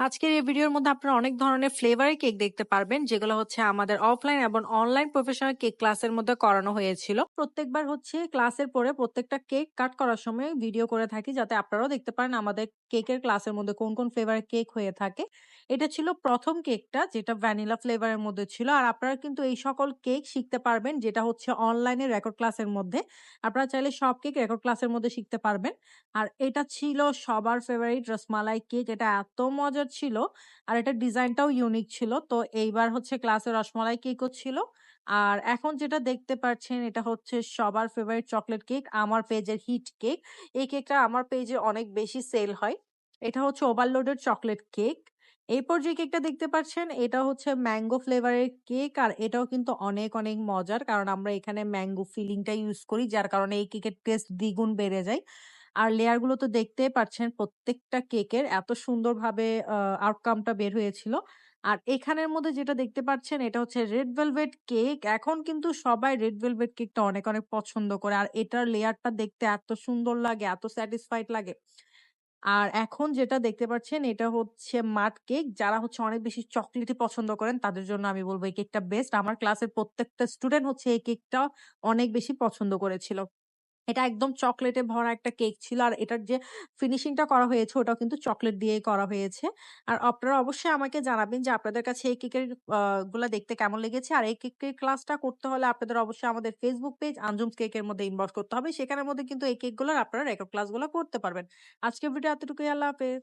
আজকের এই ভিডিওর মধ্যে আপনারা অনেক ধরনের ফ্লেভারের কেক দেখতে পারবেন, যেগুলো হচ্ছে আমাদের অফলাইন এবং অনলাইন প্রফেশনাল কেক ক্লাসের মধ্যে করানো হয়েছিল। প্রত্যেকবার হচ্ছে ক্লাসের পরে প্রত্যেকটা কেক কাট করার সময় ভিডিও করে থাকি, যাতে আপনারাও দেখতে পারেন আমাদের কেকের ক্লাসের মধ্যে কোন কোন ফ্লেভারের কেক হয়ে থাকে। এটা ছিল প্রথম কেকটা যেটা ভ্যানিলা ফ্লেভারের মধ্যে ছিল। আর আপনারা কিন্তু এই সকল কেক শিখতে পারবেন, যেটা হচ্ছে অনলাইনে রেকর্ড ক্লাসের মধ্যে। আপনারা চাইলে সব কেক রেকর্ড ক্লাসের মধ্যে শিখতে পারবেন। আর এটা ছিল সবার ফেভারিট রসমালাই কেক এটা এত মজার ছিল। আর এটা ডিজাইনটাও ইউনিক ছিল। তো এইবার হচ্ছে ক্লাসে রসমলাই কেকও ছিল। আর এখন যেটা দেখতে পাচ্ছেন, এটা হচ্ছে সবার ফেভারিট চকলেট কেক আমার পেজের হিট কেক এই কেকটা আমার পেজে অনেক বেশি সেল হয়। এটা হচ্ছে ওভারলোডেড চকলেট কেক এরপর যে কেকটা দেখতে পাচ্ছেন, এটা হচ্ছে ম্যাঙ্গো ফ্লেভারের কেক আর এটাও কিন্তু অনেক অনেক মজার। কারণ আমরা এখানে ম্যাঙ্গো ফিলিংটা ইউজ করি, যার কারণে এই কেকের টেস্ট দ্বিগুণ বেড়ে যায়। আর লেয়ারগুলো তো দেখতেই পাচ্ছেন প্রত্যেকটা কেকের এত সুন্দরভাবে আউটকামটা বের হয়েছিল। আর এখানের মধ্যে যেটা দেখতে পাচ্ছেন, এটা হচ্ছে রেড ভেলভেট কেক এখন কিন্তু সবাই রেড ভেলভেট কেকটা অনেক অনেক পছন্দ করে। আর এটার লেয়ারটা দেখতে এত সুন্দর লাগে, এত স্যাটিসফাইড লাগে। আর এখন যেটা দেখতে পাচ্ছেন, এটা হচ্ছে মাট কেক যারা হচ্ছে অনেক বেশি চকলেটই পছন্দ করেন, তাদের জন্য আমি বলব, এই কেকটা বেস্ট আমার ক্লাসের প্রত্যেকটা স্টুডেন্ট হচ্ছে এই কেকটা অনেক বেশি পছন্দ করেছিল। এটা একদম চকলেটে ভরা একটা কেক ছিল। আর এটার যে ফিনিশিংটা করা হয়েছে, ওটাও কিন্তু চকলেট দিয়েই করা হয়েছে। আর আপনারা অবশ্যই আমাকে জানাবেন যে আপনাদের কাছে এই কেকেরগুলা দেখতে কেমন লেগেছে। আর এই কেকের ক্লাসটা করতে হলে আপনাদের অবশ্যই আমাদের ফেসবুক পেজ আঞ্জুমস কেকের মধ্যে ইনবক্স করতে হবে। সেখানের মধ্যে কিন্তু এই কেকগুলোর আপনারা রেকর্ড ক্লাসগুলো করতে পারবেন। আজকের ভিডিও এতটুকুই। আল্লাহ হাফেজ।